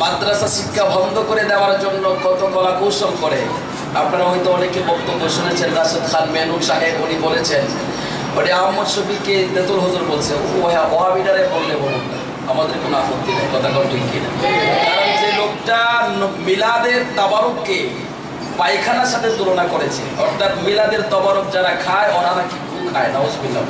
মাদ্রাসা হয় শিক্ষা বন্ধ করে দেওয়ার জন্য কত কলা কৌশল করে আপনারা হয়তো অনেকে বক্তব্য শুনেছেন রাশেদ খান মেনুন সাহেব উনি বলেছেন ওটা আহমদ শফিকে তেতুল হুজুর বলছে ও হ্যাঁ বললে বলুন আমাদের কোনো আপত্তি নেই কথা কোন ঠিক কিনা। কারণ যে লোকটা মিলাদের তাবারুককে পায়খানার সাথে তুলনা করেছে অর্থাৎ মিলাদের তবারক যারা খায় ওরা নাকি গু খায় নাউজুবিল্লাহ।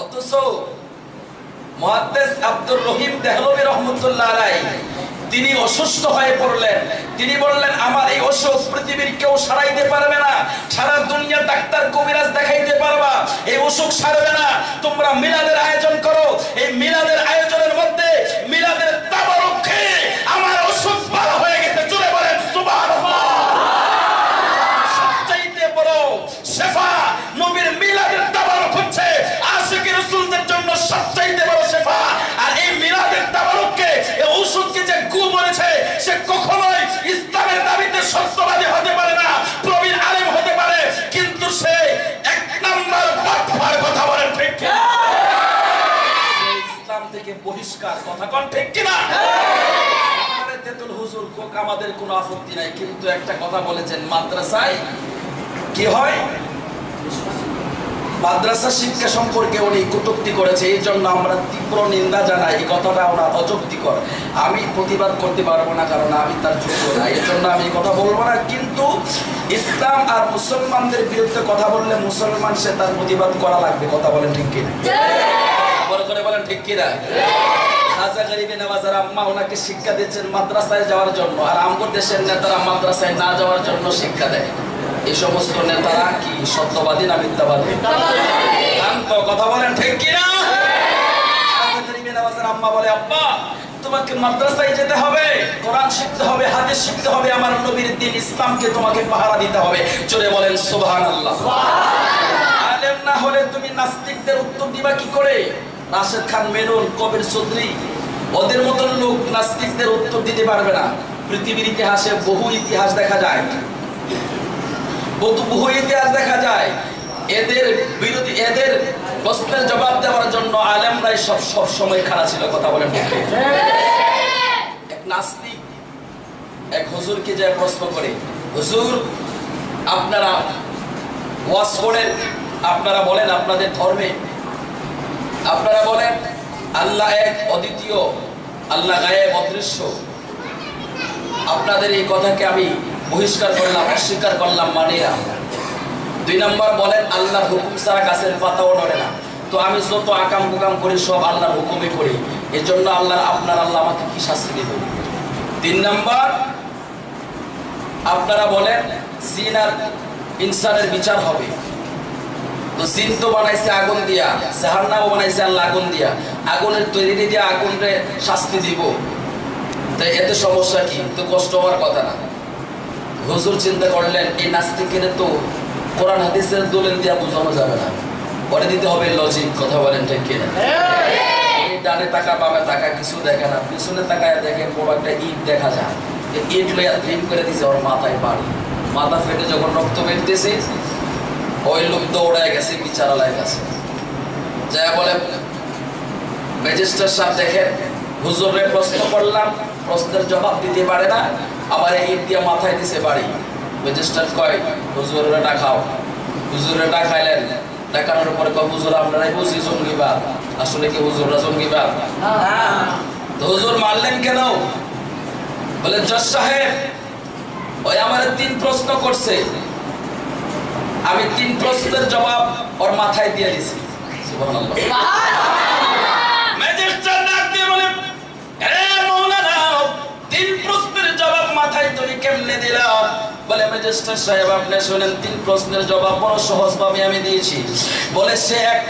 অথচ মহাদ্দেশ আব্দুর রহিম দেহলবী রহমতুল্লাহ আলাই তিনি অসুস্থ হয়ে পড়লেন। তিনি বললেন, আমার এই অসুখ পৃথিবীর কেউ সারাইতে পারবে না। সারা দুনিয়া ডাক্তার কবিরাজ দেখাইতে পারবা। এই অসুখ সারবে না। তোমরা মিলাদের কথা কোন ঠিক কিনা? তেতুল হুজুর কোক আমাদের কোনো আপত্তি নাই কিন্তু একটা কথা বলেছেন মাদ্রাসায় কি হয়? মাদ্রাসা শিক্ষা সম্পর্কে উনি কটূক্তি করেছে এই জন্য আমরা তীব্র নিন্দা জানাই এই কথাটা ওরা অযৌক্তিকর। আমি প্রতিবাদ করতে পারব না কারণ আমি তার যোগ্য না এই জন্য আমি কথা বলব না কিন্তু ইসলাম আর মুসলমানদের বিরুদ্ধে কথা বললে মুসলমান সে তার প্রতিবাদ করা লাগবে কথা বলেন ঠিক কিনা? করে বলেন ঠিক কিনা? নওয়াজের আম্মা, ওনাকে শিক্ষা দিচ্ছেন মাদ্রাসায় যাওয়ার জন্য। আর দেশের নেতারা মাদ্রাসায় না যাওয়ার জন্য শিক্ষা দেয়। এই সমস্ত নেতারা কি সত্যবাদী না মিথ্যাবাদী? কথা বলেন ঠিক কিনা? কোরআন শিখতে হবে শিখতে হবে তোমাকে বলেন না হলে তুমি উত্তর দিবা কি করে? রাশেদ খান, মেনুন, কবির চৌধুরী ওদের মতন লোক নাস্তিকদের উত্তর দিতে পারবে না। পৃথিবীর ইতিহাসে বহু ইতিহাস দেখা যায়। বহু ইতিহাস দেখা যায়। এদের বিরোধী এদের প্রশ্নের জবাব দেওয়ার জন্য আলেমরাই সব সব সময় খাড়া ছিল, কথা বলেন এক নাস্তিক, এক হুজুরকে যায় প্রশ্ন করে, হুজুর, আপনারা ওয়াজ করেন আপনারা বলেন আপনাদের ধর্মে। আপনারা বলেন আল্লাহ এক অদ্বিতীয়, আল্লাহ গায়েব অদৃশ্য। আপনাদের এই কথাকে আমি বহিষ্কার করলাম, অস্বীকার করলাম মানি না। দুই নম্বর বলেন, আল্লাহর হুকুম ছাড়া গাছের পাতাও নড়ে না। তো আমি যত আকাম কুকাম করি, সব আল্লাহর হুকুমে করি। এর জন্য আল্লাহর, আপনার আল্লাহ আমাকে কি শাস্তি দেবে? তিন নম্বর, আপনারা বলেন জিন ইনসানের বিচার হবে। তো জিন তো বানাইছে আগুন দিয়া জাহান্নামও বানাইছে আল্লাহ আগুন দিয়া। আগুনের তৈরি দিয়ে আগুনরে শাস্তি দিব। তাই এতে সমস্যা কি? তো কষ্ট হওয়ার কথা না। হুজুর চিন্তা করলেন এই নাস্তিকের তো কোরআন হাদিসের দলিল দিয়া বোঝানো যাবে না। পরে দিতে হবে লজিক কথা বলেন ঠিক কিনা? ডানে বামে টাকা কিছু দেখে না। পিছনে তাকায় দেখে বড় একটা ইট দেখা যায়। ইট লইয়া ড্রিম করে দিছে ওর মাথায় বাড়ি। মাথা ফেটে যখন রক্ত বেরতেছে ওই লোক দৌড়ায় গেছে, বিচারালয় গেছে। যা বলে ম্যাজিস্ট্রেট সাহেব দেখেন হুজুরে প্রশ্ন করলাম, প্রশ্নের জবাব দিতে পারে না, আবার এই দিয়ে মাথায় দিছে বাড়ি। ম্যাজিস্ট্রেট কয় হুজুরে ডাকাও। হুজুরে ডাকাইলেন দেখানোর পরে কয়, হুজুর, আপনারাই বুঝি জঙ্গিবাদ। আসলে কি হুজুররা জঙ্গিবাদ? হুজুর মারলেন কেন? বলে জজ সাহেব, ওই আমার তিন প্রশ্ন করছে। আমি তিন প্রশ্নের জবাব ওর মাথায় দিয়ে দিছি। আপনি শুনেন, তিন প্রশ্নের জবাব বড় আমি দিয়েছি। বলে, সে এক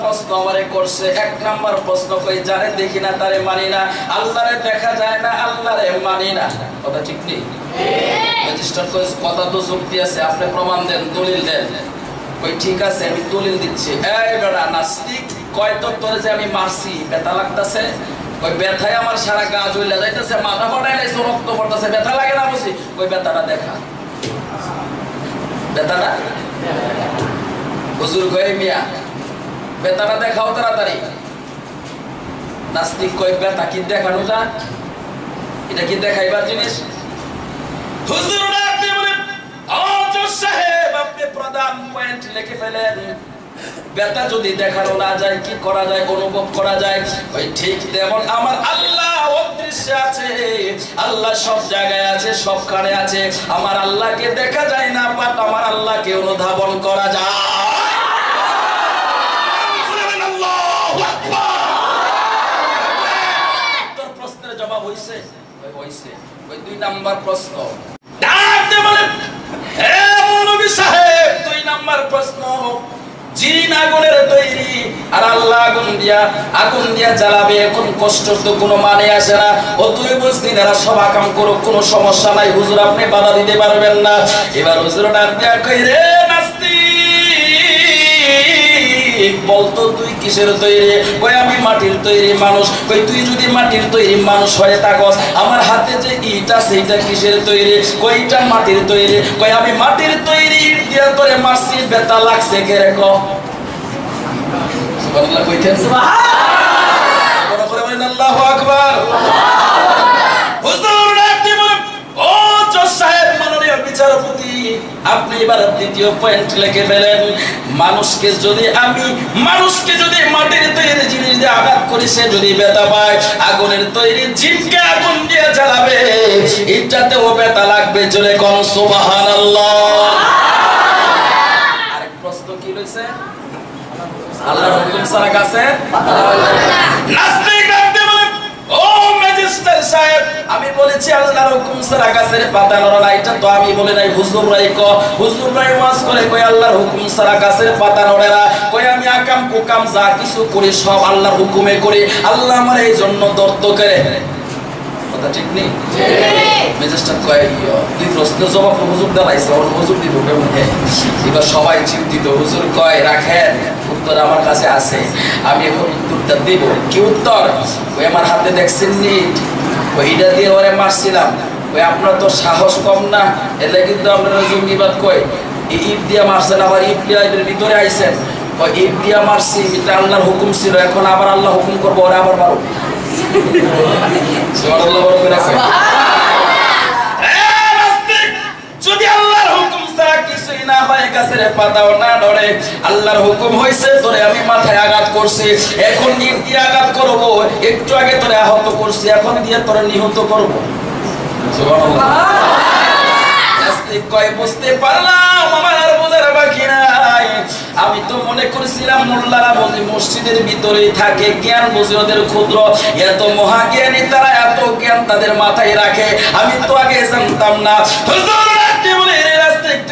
প্রশ্ন আমারে করছে। এক নাম্বার প্রশ্ন জানে দেখি না, তারে মানি না। আল্লাহরে দেখা যায় না, আল্লাহরে মানি না। কথা ঠিক নেই। কই কথা তো আছে, আপনি প্রমাণ দেন, দলিল ঠিক আছে, আমি দলিল দিচ্ছি। বেড়া নাস্তিক যে আমি মারছি ওই আমার সারা মাথা লাগে না ওই দেখা। ব্যথাটা? মিয়া দেখাও তাড়াতাড়ি। নাস্তিক কি দেখানো যায়? এটা কি দেখাইবার জিনিস? কি করা যায়, অনুভব করা যায়? ওই ঠিক আমার আল্লাহ আছে। আল্লাহ সব জায়গায় আছে আছে। আমার আল্লাহকে দেখা যায় না বাট আমার আল্লাহকে অনুধাবন করা যায়। জবাব হইছে? ওই ওই দুই নাম্বার প্রশ্ন। ডাক দিয়ে বলে হে সাহেব, দুই নাম্বার প্রশ্ন। জিন আগুনের তৈরি আর আল্লাহ আগুন দিয়া আগুন দিয়া জ্বালাবে এখন কষ্ট তো কোনো মানে আসে না। ও তুই বুঝদিন এরা সব আকাম করো কোনো সমস্যা নাই। হুজুর, আপনি বাধা দিতে পারবেন না। এবার হুজুর ডাক কই রে নাস্তিক? বলতো তুই কিসের তৈরি? কই আমি মাটির তৈরি মানুষ? কই তুই যদি মাটির তৈরি মানুষ হয়ে থাকস, আমার হাতে যে ইট এটা কিসের তৈরি? কই এটা মাটির তৈরি? কই আমি মাটির তৈরি ইট দিয়া তোরে মারছি বেতা লাগছে কে রে ক সুবহানাল্লাহ কইতেন করে বলেন, আল্লাহু আকবার। হুজুর ও জজ সাহেব, মাননীয় বিচারপতি আপনি এবার দ্বিতীয় পয়েন্ট লিখে ফেলেন। মানুষকে যদি আমি, মানুষকে যদি মাটির তৈরি জিনিস দিয়ে আঘাত করি, সে যদি ব্যথা পায়, আগুনের তৈরি জিনকে আগুন দিয়ে জ্বালাবে। এটাতেও ব্যথা লাগবে চলে কম সুবহানাল্লাহ। আরেক প্রশ্ন কি রয়েছে? আল্লাহর হুকুম ছাড়া কাছে নাস্তিক ডাকতে বলে ও ম্যাজিস্ট্রেট সাহেব আমি বলেছি আল্লাহর হুকুম ছাড়া গাছের পাতা নড়া এটা তো আমি বলে নাই হুজুর রাই ক। হুজুর রাই ওয়াজ করে কই আল্লাহর হুকুম ছাড়া গাছের পাতা নড়ে না। কই আমি আকাম কুকাম যা কিছু করি সব আল্লাহর হুকুমে করি। আল্লাহ আমার এই জন্য দর্দ করে। কথা ঠিক নেই? কয় প্রশ্নের জবাব হুজুর দেওয়াইছে হুজুর দিব কেমন? এবার সবাই চিন্তিত হুজুর কয় রাখেন। উত্তর আমার কাছে আছে। আমি এখন উত্তরটা দিব। কি উত্তর? ওই আমার হাতে দেখছেন নিট। ওইটা দিয়ে ওরে মারছিলাম। ওই আপনার তো সাহস কম না। এলে কিন্তু আপনারা জঙ্গিবাদ কয় ইট দিয়ে মারছেন, আবার দিয়ে এদের ভিতরে আইছেন। ইট দিয়ে মারছি, এটা আল্লাহর হুকুম ছিল, এখন আবার আল্লাহ হুকুম করব, ওরা আবার মারো সুবহানাল্লাহ বড় করে কয়। যদি আল্লাহর হুকুম না হয় গাছের পাতাও না আল্লাহর হুকুম হয়েছে তোরে আমি মাথায় আঘাত করছি। এখন আঘাত করব, একটু আগে তোরে আহত করছি, এখন দিয়ে তোরে নিহত করব। আমি তো মনে করেছিলাম মোল্লারা বুঝি মসজিদের ভিতরেই থাকে জ্ঞান, বুঝি ওদের ক্ষুদ্র। এত মহাজ্ঞানী তারা, এত জ্ঞান তাদের মাথায় রাখে। আমি তো আগে জানতাম না।